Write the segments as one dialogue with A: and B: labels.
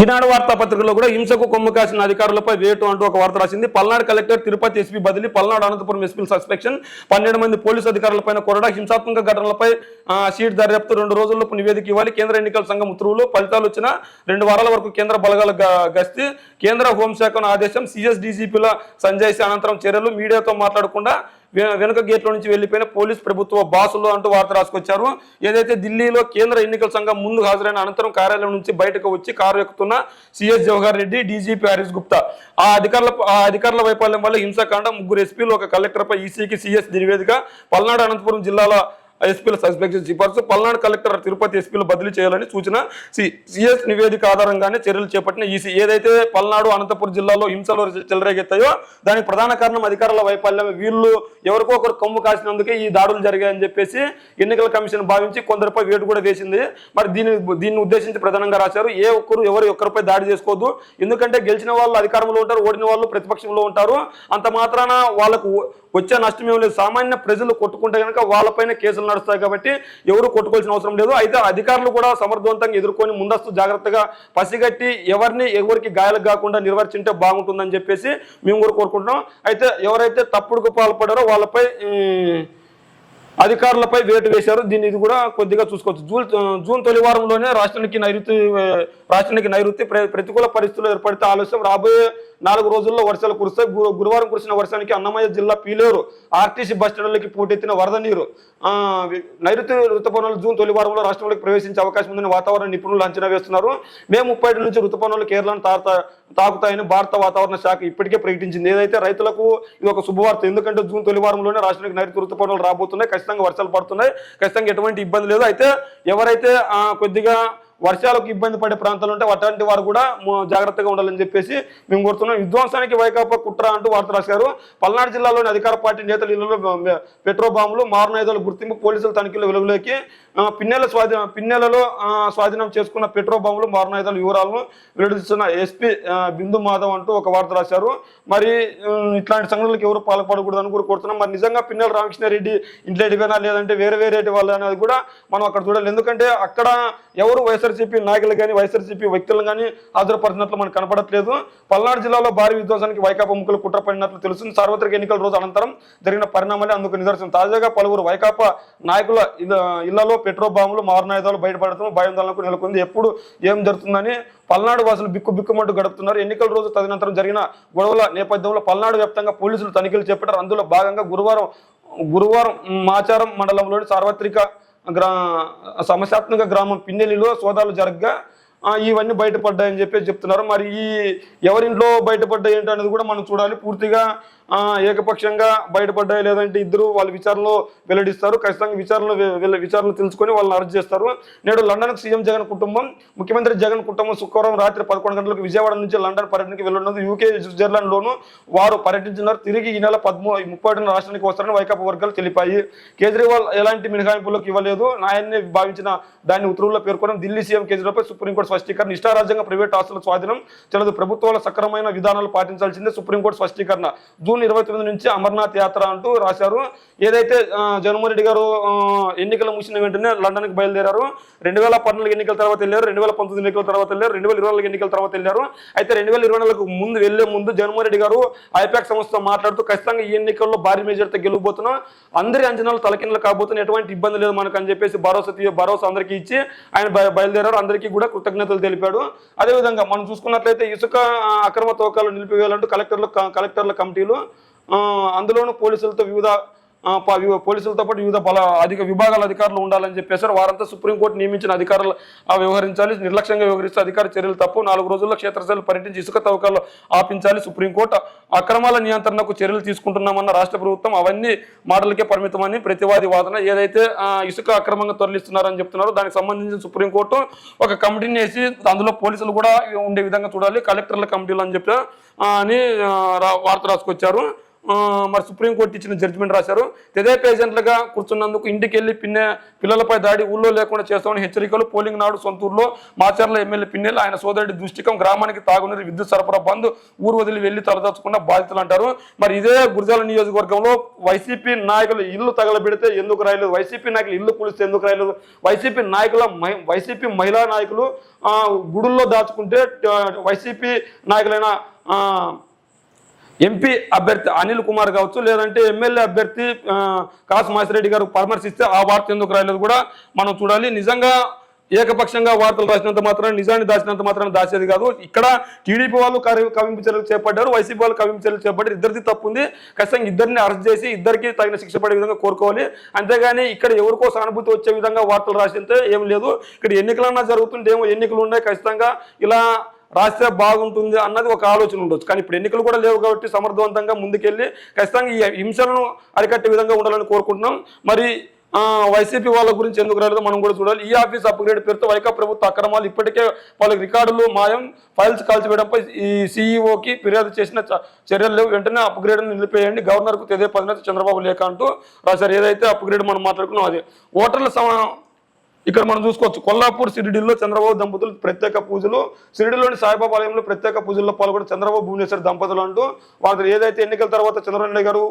A: ఈనాడు వార్తాపత్రికలో కూడా హింసకు కొమ్ము కాసిన అధికారులపై వేటు అంటూ ఒక వార్త రాసింది. పల్నాడు కలెక్టర్ తిరుపతి ఎస్పీ బదిలీ పల్నాడు అనంతపురం ఎస్పీ సస్పెక్షన్ పన్నెండు మంది పోలీసు అధికారులపైన కొరడా హింసాత్మక ఘటనలపై సీట్ దర్యాప్తు రెండు రోజుల్లోపు నివేదిక ఇవ్వాలి. కేంద్ర ఎన్నికల సంఘం ఉత్తర్వులు ఫలితాలు వచ్చిన రెండు వారాల వరకు కేంద్ర బలగాల గస్తీ కేంద్ర హోంశాఖను ఆదేశం సిఎస్ డీజీపీల సంజయ్ అనంతరం చర్యలు. మీడియాతో మాట్లాడకుండా వెనుక గేట్లో నుంచి వెళ్ళిపోయిన పోలీస్ ప్రభుత్వ బాసులు అంటూ వార్త రాసుకొచ్చారు. ఏదైతే ఢిల్లీలో కేంద్ర ఎన్నికల సంఘం ముందు హాజరైన అనంతరం కార్యాలయం నుంచి బయటకు వచ్చి కారు ఎక్కుతున్న సిఎస్ జవహర్ రెడ్డి డీజీపీ హరీష్ గుప్తా. ఆ అధికారుల ఆ అధికారుల వైఫల్యం వల్ల హింసాకాండ ముగ్గురు ఎస్పీలు ఒక కలెక్టర్పై ఈసీకి సిఎస్ నివేదిక పల్నాడు అనంతపురం జిల్లాల ఎస్పీల సస్పెన్షన్ సిఫార్సు. పల్నాడు కలెక్టర్ తిరుపతి ఎస్పీలు బదిలీ చేయాలని సూచన. సిఎస్ నివేదిక ఆధారంగానే చర్యలు చేపట్టిన ఈసీ ఏదైతే పల్నాడు అనంతపురం జిల్లాలో హింసలు చెలరేగెత్తాయో దానికి ప్రధాన కారణం అధికారుల వైఫల్యం వీళ్ళు ఎవరికో ఒకరు కొమ్ము కాసినందుకే ఈ దాడులు జరిగాయని చెప్పేసి ఎన్నికల కమిషన్ భావించి కొందరిపై వేటు కూడా వేసింది. మరి దీని దీన్ని ఉద్దేశించి ప్రధానంగా రాశారు. ఏ ఒక్కరు ఎవరు ఒక్కరిపై దాడి చేసుకోవద్దు. ఎందుకంటే గెలిచిన వాళ్ళు అధికారంలో ఉంటారు ఓడిన వాళ్ళు ప్రతిపక్షంలో ఉంటారు. అంత మాత్రాన వాళ్ళకు వచ్చే నష్టం ఏం లేదు. సామాన్య ప్రజలు కొట్టుకుంటే కనుక వాళ్ళపైన కేసులు నడుస్తాయి కాబట్టి ఎవరు కొట్టుకోవాల్సిన అవసరం లేదు. అయితే అధికారులు కూడా సమర్థవంతంగా ఎదుర్కొని ముందస్తు జాగ్రత్తగా పసిగట్టి ఎవరిని ఎవరికి గాయాలకు కాకుండా నిర్వర్తింటే బాగుంటుందని చెప్పేసి మేము కూడా కోరుకుంటున్నాం. అయితే ఎవరైతే తప్పుడుకు పాల్పడారో వాళ్ళపై అధికారులపై వేటు వేశారు. దీన్ని ఇది కూడా కొద్దిగా చూసుకోవచ్చు. జూన్ జూన్ తొలి వారంలోనే రాష్ట్రానికి నైరుతి రాష్ట్రానికి నైరుతి ప్రతికూల పరిస్థితులు ఏర్పడితే ఆలస్యం రాబోయే నాలుగు రోజుల్లో వర్షాలు కురుస్తాయి గురు- గురువారం కురిసిన వర్షానికి అన్నమయ్య జిల్లా పీలేరు ఆర్టీసీ బస్ పోటెత్తిన వరద నీరు. నైరుతి ఋతుపవనాలు జూన్ తొలి వారంలో రాష్ట్రంలోకి ప్రవేశించే అవకాశం ఉందని వాతావరణ నిపుణులు అంచనా వేస్తున్నారు. మే ముప్పై నుంచి ఋతుపవనాలు కేరళను తాకుతా తాకుతాయని భారత వాతావరణ శాఖ ఇప్పటికే ప్రకటించింది. ఏదైతే రైతులకు ఇది ఒక శుభవార్త ఎందుకంటే జూన్ తొలి వారంలోనే రాష్ట్రానికి నైరుతి ఋతుపవనాలు రాబోతున్నాయి ఖచ్చితంగా వర్షాలు పడుతున్నాయి ఖచ్చితంగా ఎటువంటి ఇబ్బంది లేదు. అయితే ఎవరైతే కొద్దిగా వర్షాలకు ఇబ్బంది పడే ప్రాంతాలు ఉంటే అటువంటి వారు కూడా జాగ్రత్తగా ఉండాలని చెప్పేసి మేము కోరుతున్నాం. విధ్వంసానికి వైకాపా కుట్ర అంటూ వార్త రాశారు. పల్నాడు జిల్లాలోని అధికార పార్టీ నేతలు ఇళ్ళలో పెట్రోల్ పెట్రో బాంబులు మారణాయుధాల గుర్తింపు పోలీసుల తనిఖీలు వెలుగులోకి పిన్నెల స్వాధీన పిన్నెలలో స్వాధీనం చేసుకున్న పెట్రో బాంబులు మారణాయుధాల వివరాలను వెల్లడిస్తున్న ఎస్పీ బిందు మాధవ్ అంటూ ఒక వార్త రాశారు. మరి ఇట్లాంటి సంఘటనలకు ఎవరు పాల్పడకూడదు అని కూడా కోరుతున్నాం. మరి నిజంగా పిన్నెల రామకృష్ణారెడ్డి ఇంట్లో ఎడిపోయినా లేదంటే వేరే వేరే వాళ్ళు అనేది కూడా మనం అక్కడ చూడాలి. ఎందుకంటే అక్కడ ఎవరు వైఎస్ఆర్సీపీ నాయకులు కానీ వైఎస్ఆర్సీపీ వ్యక్తులు కానీ హాజరుపరిచినట్లు మనకు కనపడట్లేదు. పల్నాడు జిల్లాలో భారీ విధ్వంసానికి వైకాపా ముఖ్యులు కుట్ర పడినట్లు తెలుస్తుంది. సార్వత్రిక ఎన్నికల రోజు అనంతరం జరిగిన పరిణామాలే అందుకు నిదర్శనం. తాజాగా పలువురు వైకాపా నాయకుల ఇళ్ళలో పెట్రో బాంబులు మారణాయుధాలు బయటపడటం భయాందోళనకు నెలకొంది. ఎప్పుడు ఏం జరుగుతుందని పల్నాడు వాసులు బిక్కు బిక్కుమంటూ గడుపుతున్నారు. ఎన్నికల రోజు తదనంతరం జరిగిన గొడవల నేపథ్యంలో పల్నాడు వ్యాప్తంగా పోలీసులు తనిఖీలు చేపట్టారు. అందులో భాగంగా గురువారం గురువారం మాచారం మండలంలోని సార్వత్రిక గ్రా సమస్యాత్మక గ్రామం పిన్నెలిలో సోదాలు జరగగా ఇవన్నీ బయటపడ్డాయని చెప్పేసి చెప్తున్నారు. మరి ఈ ఎవరింట్లో బయటపడ్డాయి ఏంటనేది అనేది కూడా మనం చూడాలి. పూర్తిగా ఏకపక్షంగా బయటపడ్డాయి లేదంటే ఇద్దరు వాళ్ళ విచారణలో వెల్లడిస్తారు. ఖచ్చితంగా విచారణలో విచారణ తెలుసుకొని వాళ్ళని అరెస్ట్ చేస్తారు. నేడు లండన్కు సీఎం జగన్ కుటుంబం ముఖ్యమంత్రి జగన్ కుటుంబం శుక్రవారం రాత్రి పదకొండు గంటలకు విజయవాడ నుంచి లండన్ పర్యటనకి వెళ్ళనున్నది. యూకే స్విట్జర్లాండ్లోను వారు పర్యటించినారు. తిరిగి ఈ నెల పదమూ ముప్పై ఒకటిన రాష్ట్రానికి వస్తారని వైకాపా వర్గాలు తెలిపాయి. కేజ్రీవాల్ ఎలాంటి మినహాయింపులకు ఇవ్వలేదు. నాయన్ని భావించిన దాన్ని ఉత్తర్వుల్లో పేర్కొనడం ఢిల్లీ సీఎం కేజ్రీవాల్పై సుప్రీంకోర్టు స్పష్టీకరణ. ఇష్టారాజ్యంగా ప్రైవేట్ ఆస్తుల స్వాధీనం తెలదు. ప్రభుత్వాల సక్రమైన విధానాలు పాటించాల్సిందే సుప్రీంకోర్టు స్పష్టీకరణ. జూన్ ఇరవై తొమ్మిది నుంచి అమర్నాథ్ యాత్ర అంటూ రాశారు. ఏదైతే జగన్మోహన్ రెడ్డి గారు ఎన్నికలు ముగిసిన వెంటనే లండన్కి బయలుదేరారు. రెండు వేల పద్నాలుగు ఎన్నికల తర్వాత వెళ్ళారు రెండు వేల పంతొమ్మిది ఎన్నికల తర్వాత వెళ్ళారు రెండు వేల ఇరవై నాలుగు ఎన్నికల తర్వాత వెళ్ళారు. అయితే రెండు వేల ఇరవై నాలుగు ముందు వెళ్ళే ముందు జగన్మోహన్ రెడ్డి గారు ఐపాక్ సంస్థతో మాట్లాడుతూ ఖచ్చితంగా ఈ ఎన్నికల్లో భారీ మెజార్టీతో గెలుపుతున్నాం అందరి అంచనాలు తలకిందలు కాబోతున్న ఎటువంటి ఇబ్బంది లేదు మనకు అని చెప్పేసి భరోసా భరోసా అందరికీ ఇచ్చి ఆయన బయ- బయలుదేరారు. అందరికీ కూడా కృతజ్ఞతలు తెలిపాడు. అదేవిధంగా మనం చూసుకున్నట్లయితే ఇసుక అక్రమ తోకాలు నిలిపివేయాలంటూ కలెక్టర్లు కలెక్టర్ల కమిటీలు అందులోనూ పోలీసులతో వివిధ పోలీసులతో పాటు వివిధ బల అధిక విభాగాల అధికారులు ఉండాలని చెప్పేశారు. వారంతా సుప్రీంకోర్టు నియమించిన అధికారులు వ్యవహరించాలి నిర్లక్ష్యంగా వ్యవహరిస్తే అధికార చర్యలు తప్పు. నాలుగు రోజుల్లో క్షేత్రస్థాయిలో పర్యటించి ఇసుక తవ్వకాలు ఆపించాలి సుప్రీంకోర్టు. అక్రమాల నియంత్రణకు చర్యలు తీసుకుంటున్నామన్న రాష్ట్ర ప్రభుత్వం అవన్నీ మాటలకే పరిమితమని ప్రతివాది వాదన. ఏదైతే ఇసుక అక్రమంగా తరలిస్తున్నారని చెప్తున్నారో దానికి సంబంధించిన సుప్రీంకోర్టు ఒక కమిటీని వేసి అందులో పోలీసులు కూడా ఉండే విధంగా చూడాలి కలెక్టర్ల కమిటీలు అని చెప్పి అని రా- వార్త రాసుకొచ్చారు. మరి సుప్రీంకోర్టు ఇచ్చిన జడ్జిమెంట్ రాశారు. తెదే ఏజెంట్లుగా కూర్చున్నందుకు ఇంటికి వెళ్ళి పిన్నె పిల్లలపై దాడి ఊళ్ళో లేకుండా చేస్తామని హెచ్చరికలు పోలింగ్ నాడు సొంతూరులో మాచర్ల ఎమ్మెల్యే పిన్నెల ఆయన సోదరుడి దృష్టికం గ్రామానికి తాగునీరు విద్యుత్ సరఫరా బంద్ ఊరు వదిలి వెళ్ళి తలదాచుకున్న బాధితులు అంటారు. మరి ఇదే గురజాల నియోజకవర్గంలో వైసీపీ నాయకులు ఇల్లు తగలబెడితే ఎందుకు రాయలేదు? వైసీపీ నాయకులు ఇల్లు కూలిస్తే ఎందుకు రాయలేదు? వైసీపీ నాయకుల మహి- వైసీపీ మహిళా నాయకులు గుడుల్లో దాచుకుంటే వైసీపీ నాయకులైన ఆ, ఎంపీ అభ్యర్థి అనిల్ కుమార్ కావచ్చు లేదంటే ఎమ్మెల్యే అభ్యర్థి కాసు మాసిరెడ్డి గారు పరామర్శిస్తే ఆ వార్త ఎందుకు రాయలేదు కూడా మనం చూడాలి. నిజంగా ఏకపక్షంగా వార్తలు రాసినంత మాత్రం నిజాన్ని దాచినంత మాత్రం దాచేది కాదు. ఇక్కడ టీడీపీ వాళ్ళు కవింపు చర్యలు చేపట్టారు వైసీపీ వాళ్ళు కవింపు చర్యలు చేపట్టారు. ఇద్దరిది తప్పు ఉంది ఖచ్చితంగా ఇద్దరిని అరెస్ట్ చేసి ఇద్దరికి తగిన శిక్ష పడే విధంగా కోరుకోవాలి. అంతేగాని ఇక్కడ ఎవరికో సానుభూతి వచ్చే విధంగా వార్తలు రాసితే ఏం లేదు. ఇక్కడ ఎన్నికలన్నా జరుగుతుంటే ఏమో ఎన్నికలు ఉన్నాయి ఖచ్చితంగా. ఇలా రాస్తే బాగుంటుంది అన్నది ఒక ఆలోచన ఉండొచ్చు. కానీ ఇప్పుడు ఎన్నికలు కూడా లేవు కాబట్టి సమర్థవంతంగా ముందుకెళ్ళి ఖచ్చితంగా ఈ హింసలను అరికట్టే విధంగా ఉండాలని కోరుకుంటున్నాం. మరి వైసీపీ వాళ్ళ గురించి ఎందుకు రాలేదో మనం కూడా చూడాలి. ఈ ఆఫీస్ అప్గ్రేడ్ పేరుతో వైకా ప్రభుత్వ అక్రమాలు ఇప్పటికే వాళ్ళకి రికార్డులు మాయం. ఫైల్స్ కాల్చివేయడంపై ఈ సీఈఓకి ఫిర్యాదు చేసిన చ- చర్యలు లేవు. వెంటనే అప్గ్రేడ్ నిలిపేయండి. గవర్నర్కు తెదే పదినత చంద్రబాబు లేఖ అంటూ రాశారు. ఏదైతే అప్గ్రేడ్ మనం మాట్లాడుకున్నాం అదే. ఓటర్ల సమా ఇక్కడ మనం చూసుకోవచ్చు కొల్లాపూర్ సిరిడిలో చంద్రబాబు దంపతులు ప్రత్యేక పూజలు సిరిడిలోని సాయిబాబా ఆలయంలో ప్రత్యేక పూజల్లో పాల్గొని చంద్రబాబు భువనేశ్వర్ దంపతులు అంటూ వాళ్ళు ఏదైతే ఎన్నికల తర్వాత చంద్రబాబు గారు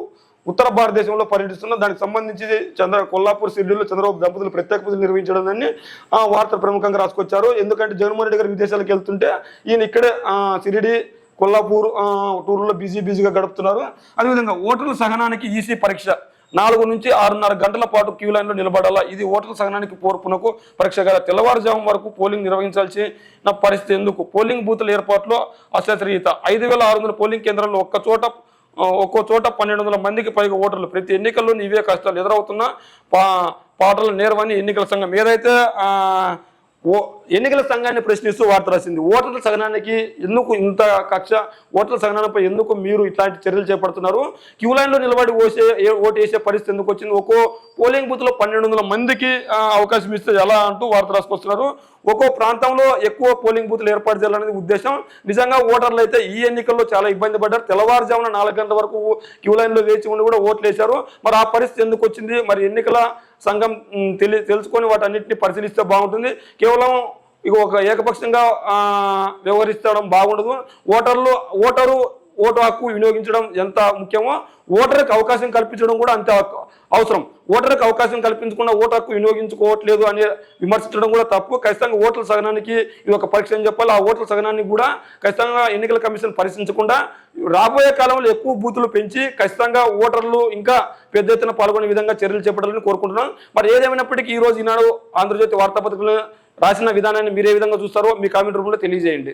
A: ఉత్తర భారతదేశంలో పర్యటిస్తున్న దానికి సంబంధించి చంద్ర కొల్లాపూర్ సిరిడిలో చంద్రబాబు దంపతులు ప్రత్యేక పూజలు నిర్వహించడం దాన్ని ఆ వార్త ప్రముఖంగా రాసుకొచ్చారు. ఎందుకంటే జగన్మోహన్ రెడ్డి గారు విదేశాలకు వెళ్తుంటే ఈయన ఇక్కడే సిరిడి కొల్లాపూర్ టూర్లో బిజీ బిజీగా గడుపుతున్నారు. అదేవిధంగా ఓటర్ల సహనానికి ఈసీ పరీక్ష నాలుగు నుంచి ఆరున్నర గంటల పాటు క్యూ లైన్లో నిలబడాలా? ఇది ఓటర్ల సంఘానికి పోర్పునకు పరీక్ష గల తెల్లవారుజాము వరకు పోలింగ్ నిర్వహించాల్సిన పరిస్థితి ఎందుకు? పోలింగ్ బూత్ల ఏర్పాట్లో అశాస్త్రీయత. ఐదు వేల ఆరు వందల పోలింగ్ కేంద్రాల్లో ఒక్క చోట ఒక్కో చోట పన్నెండు వందల మందికి పైగా ఓటర్లు. ప్రతి ఎన్నికల్లో ఇవే కష్టాలు ఎదురవుతున్న పా పాటల నేరవని ఎన్నికల సంఘం. ఏదైతే ఓ ఎన్నికల సంఘాన్ని ప్రశ్నిస్తూ వార్త రాసింది. ఓటర్ల సగనానికి ఎందుకు ఇంత కక్ష? ఓటర్ల సగనాలపై ఎందుకు మీరు ఇట్లాంటి చర్యలు చేపడుతున్నారు? క్యూ లైన్లో నిలబడి ఓసే ఏ- ఓటు వేసే పరిస్థితి ఎందుకు వచ్చింది? ఒక్కో పోలింగ్ బూత్లో పన్నెండు వందల మందికి అవకాశం ఇస్తే ఎలా అంటూ వార్త రాసుకొస్తున్నారు. ఒక్కో ప్రాంతంలో ఎక్కువ పోలింగ్ బూత్లు ఏర్పాటు చేయాలనేది ఉద్దేశం. నిజంగా ఓటర్లు అయితే ఈ ఎన్నికల్లో చాలా ఇబ్బంది పడ్డారు. తెల్లవారుజామున నాలుగు గంటల వరకు క్యూ లైన్లో వేచి ఉండి కూడా ఓట్లు వేశారు. మరి ఆ పరిస్థితి ఎందుకు వచ్చింది? మరి ఎన్నికల సంఘం తెలి తెలుసుకొని వాటన్నిటిని పరిశీలిస్తే బాగుంటుంది. కేవలం ఇక ఒక ఏకపక్షంగా వ్యవహరించడం బాగుండదు. ఓటర్లు ఓటరు ఓటు హక్కు వినియోగించడం ఎంత ముఖ్యమో ఓటర్కి అవకాశం కల్పించడం కూడా అంతే అవసరం. ఓటర్కి అవకాశం కల్పించకుండా ఓటు హక్కు వినియోగించుకోవట్లేదు అని విమర్శించడం కూడా తప్పు. ఖచ్చితంగా ఓట్ల సగనానికి ఇది ఒక పరీక్ష అని చెప్పాలి. ఆ ఓట్ల సగనాన్ని కూడా ఖచ్చితంగా ఎన్నికల కమిషన్ పరిశీలించకుండా రాబోయే కాలంలో ఎక్కువ బూతులు పెంచి ఖచ్చితంగా ఓటర్లు ఇంకా పెద్ద ఎత్తున పాల్గొనే విధంగా చర్యలు చేపట్టాలని కోరుకుంటున్నాం. మరి ఏదేమైనప్పటికీ ఈ రోజు ఈనాడు ఆంధ్రజ్యోతి వార్తాపత్రికలు రాసిన విధానాన్ని మీరు ఏ విధంగా చూస్తారో మీ కామెంట్ రూపంలో తెలియజేయండి.